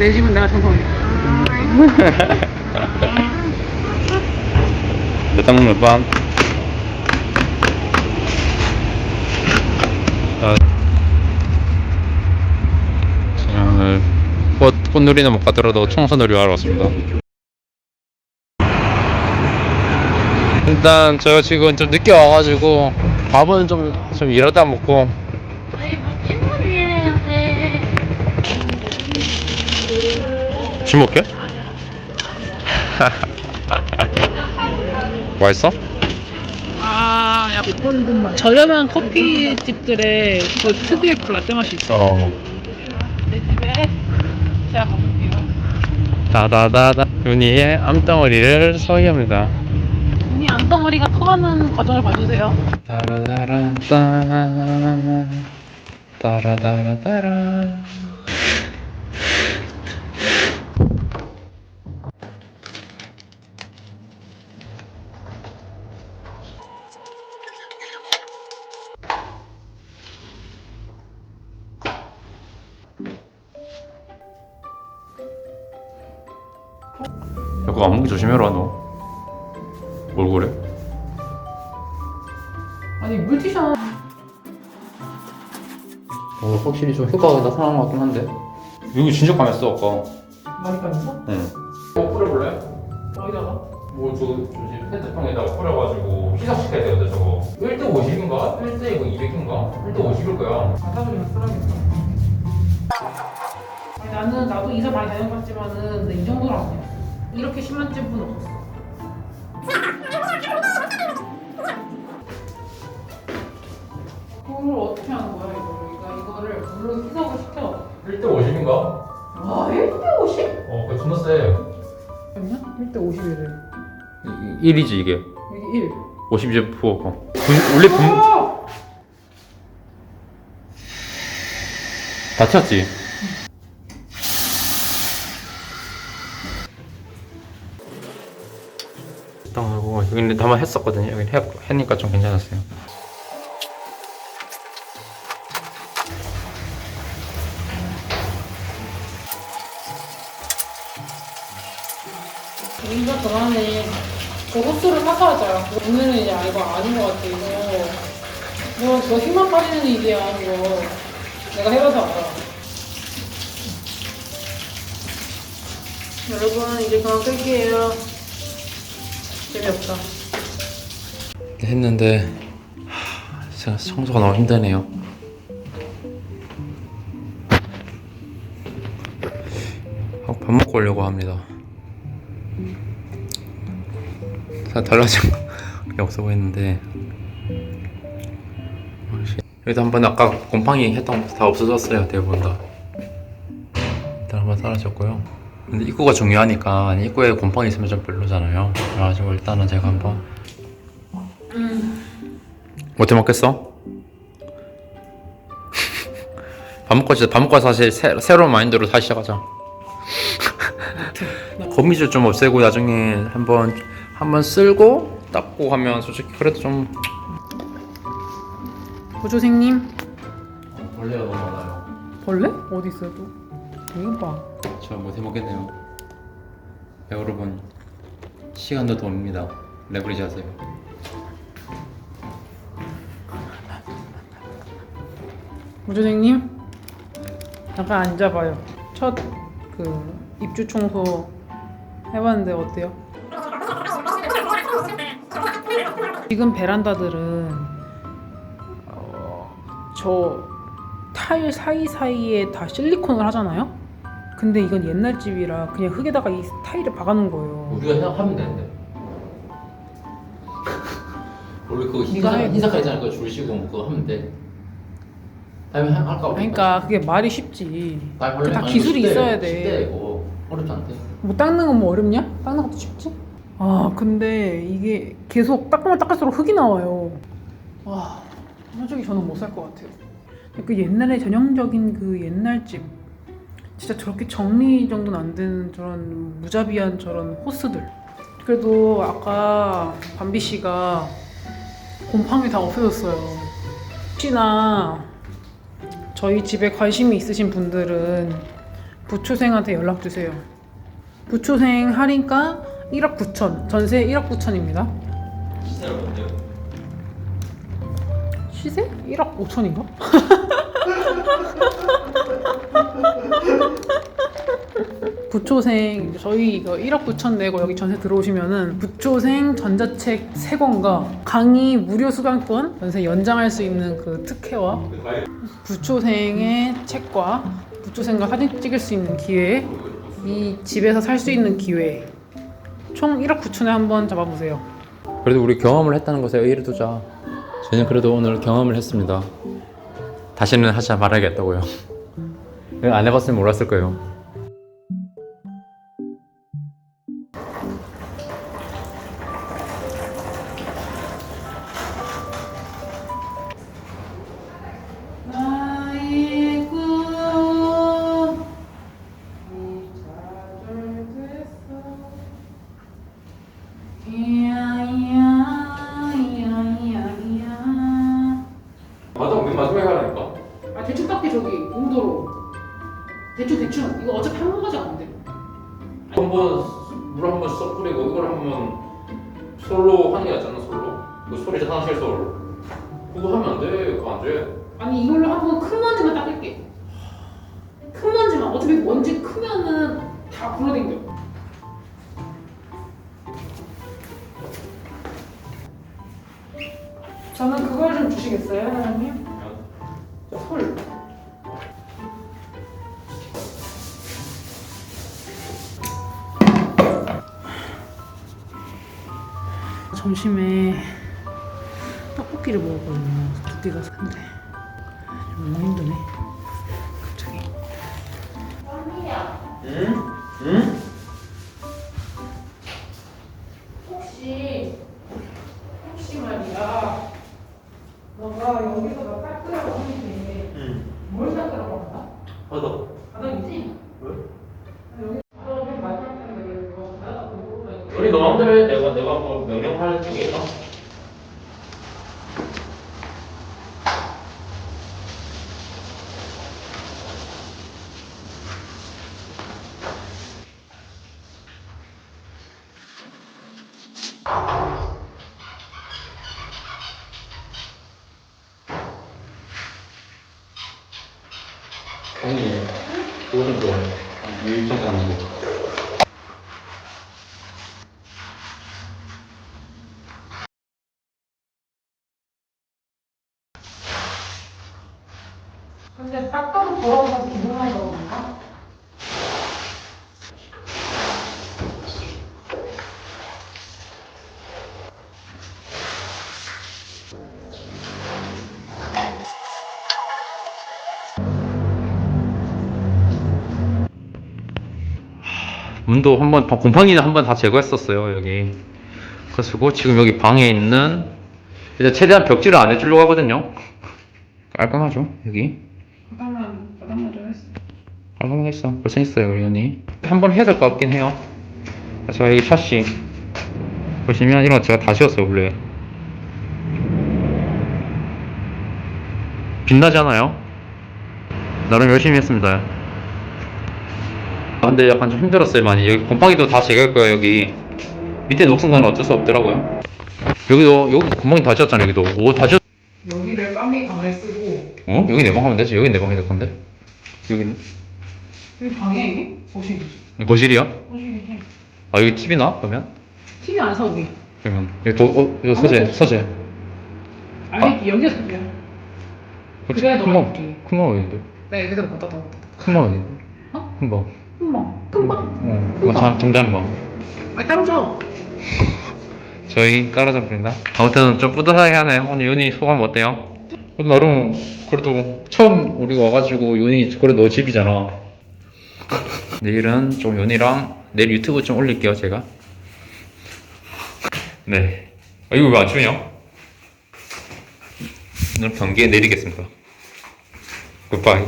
내 집은 내가 정성이야. 대당 몇 번? 아, 제가 오늘 꽃, 꽃놀이는 못 가더라도 청소놀이 하러 왔습니다. 일단 제가 지금 좀 늦게 와가지고 밥은 좀, 좀 이러다 먹고 먹게? 맛있어? 아, 약간 저렴한 커피 집들의 그 특유의 그 라떼 맛이 있어. 어. 내 집에 제가 가볼게요. 다다다다 윤희의 암덩어리를 소개합니다. 이 암덩어리가 커가는 과정을 봐주세요. 따라다란따 따라다라따라 야, 그거 안 먹기 조심해라 너 얼굴에 아니 물티슈 어, 확실히 좀 효과가 나타나는 것 같긴 한데 여기 진짜 감했어 아까 많이 빠졌어? 응 어, 뿌려볼래? 어디다가? 뭐 저거 뭐지 페트병에다가 뿌려가지고 희석시켜야 되거든 저거 1대 50인가? 1대 이거 200인가? 1대 50일 거야 가사를 쓰라겠다. 아니 나는 나도 이사 많이 다녀봤지만은 근데 이 정도는 아니야. 이렇게 심한 찜은 없었어. 그걸 어떻게 하는 거야 이거를? 그러니까 이거를 물로 희석을 시켜. 1대 50인가? 와 1대 50? 어 그거 존나 세 아니야? 1대 51을. 1이지 이게 이게 1. 50 이제 부어 어. 분- 원래 분... 아! 다 튀었지? 여기는 다만 했었거든요 여기 해, 했니까 좀 괜찮았어요 우리가 그만해. 그 호수를 사과하자. 오늘은 이제 아, 이거 아닌 것 같아. 이거. 뭐, 저 힘만 빠지는 일이야, 이거. 내가 해봐서 알아. 여러분, 이제 그만 끌게요. 재미없다. 했는데 하, 진짜 청소가 너무 힘드네요. 하고 밥 먹고 오려고 합니다. 다 달라진 게 없어 보이는데 여기도 한번 아까 곰팡이 했던 거 다 없어졌어요 대부분 다. 일단 한번 사라졌고요. 근데 입구가 중요하니까 입구에 곰팡이 있으면 좀 별로잖아요. 그래가지고 일단은 제가 한번 어떻게 먹겠어? 밥 먹고 진짜 밥 먹고 사실 새, 새로운 마인드로 다시 시작하자. 거미줄 좀 없애고 나중에 한번 한번 쓸고 닦고 하면 솔직히 그래도 좀 보조생님, 벌레가 너무 많아요. 벌레? 어디 있어요, 또? 이거 봐. 저 못해 먹겠네요. 여러분 시간도 돈입니다. 레버리지 하세요. 보조생님, 잠깐 앉아봐요. 첫, 그, 입주 청소 해봤는데 어때요? 지금 베란다들은 어, 저 타일 사이사이에 다 실리콘을 하잖아요? 근데 이건 옛날 집이라 그냥 흙에다가 이 타일을 박아놓은 거예요. 우리가 그냥 하면 되는데. 원래 그거 해. 흰색 있잖아. 그거 줄시고 그거 하면 돼. 다음에 하- 할까? 그러니까 그게 말이 쉽지. 나 그게 다 기술이 있어야 돼. 쉽대 이거 어렵지 않대. 뭐 닦는 건 뭐 어렵냐? 닦는 것도 쉽지? 아 근데 이게 계속 닦으면 닦을수록 흙이 나와요 와 솔직히 저는 못 살 것 같아요 그 옛날에 전형적인 그 옛날 집 진짜 저렇게 정리 정도는 안 되는 저런 무자비한 저런 호스들 그래도 아까 밤비 씨가 곰팡이 다 없어졌어요 혹시나 저희 집에 관심이 있으신 분들은 부초생한테 연락 주세요. 부초생 할인가 1억 9천, 전세 1억 9천입니다. 시세가 뭔데요? 시세? 1억 5천인가? 부초생 저희 이거 1억 9천 내고 여기 전세 들어오시면은 부초생 전자책 3권과 강의 무료 수강권 전세 연장할 수 있는 그 특혜와 부초생의 책과 부초생과 사진 찍을 수 있는 기회 이 집에서 살 수 있는 기회 총 1억 9천에 한번 잡아보세요 그래도 우리 경험을 했다는 것에 의의를 두자. 저는 그래도 오늘 경험을 했습니다. 다시는 하지 말아야겠다고요. 안 해봤으면 몰랐을 거예요. 나의 꿈 이야 이야 이야 이야 이야 맞아, 우리 마지막에 하라니까. 아 대충 닦게 저기 온도로 대충 대충 이거 어차피 한 번까지 안 돼. 한번 물 한 번 쏙 뿌리고 이걸 한번 솔로 하는 게 낫잖아 솔로. 그 소리 화장실 솔로. 그거 하면 안 돼. 그거 안 돼. 아니 이걸로 한번 큰 먼지만 닦을게. 큰 먼지만 어차피 먼지 크면은 다 불어댕겨. 저는 그걸 좀 주시겠어요, 사장님? 점심에 떡볶이를 먹었거든요. 두 개가 산데 너무 힘드네. 갑자기. 응? 우리 너 마음대로 해. 내가 내가 뭐 명령할 게 있나? 아니, 좀 좋아해. 유일성 가는 거. 근데 닦아도 돌아오면서 기분하게 그런가? 문도 한번 곰팡이는 한번 다 제거했었어요 여기. 그래가지고 지금 여기 방에 있는 이제 최대한 벽지를 안 해주려고 하거든요. 깔끔하죠 여기 바닥만 바닥만 좀 했어. 깔끔했어. 벌써 있어요 우리 언니. 한번 해야 될 것 같긴 해요. 그래서 여기 샤시 보시면 이런 거 제가 다 씌웠어요 원래. 빛나지 않아요? 나름 열심히 했습니다. 아, 근데 약간 좀 힘들었어요 많이. 여기 곰팡이도 다 제거할 거예요 여기. 밑에 녹슨 건 어쩔 수 없더라고요. 여기도 여기 곰팡이 다 지웠잖아 여기도. 오 다 지웠 여기를 까미 방에 쓰고. 어? 여기 내 방 하면 되지. 여기 내 방이 될 건데. 여기는 여기 방에 이게 거실이지. 거실이야? 거실이지. 아 여기 TV나 그러면? TV 안 사, 우리. 그러면 여기 도, 어, 이거 서재 서재 아니, 여기가 소리야. 그래야 너가 큰방 느끼해. 큰방 어딘데? 나 여기서 갖다 놔. 큰방 어딘데? 어? 큰방 금방. 금방. 어 큰방. 장, 장장방 아, 따로 줘. 저희 깔아잡습니다 아무튼 좀 뿌듯하게 하네요 오늘 윤희 소감 어때요? 나름 그래도 처음 우리가 와가지고 윤희 그래도 너 집이잖아 내일은 좀 윤희랑 내일 유튜브 좀 올릴게요 제가. 네. 아, 이거 왜 안 추냐? 오늘 경기에 내리겠습니다. 굿바이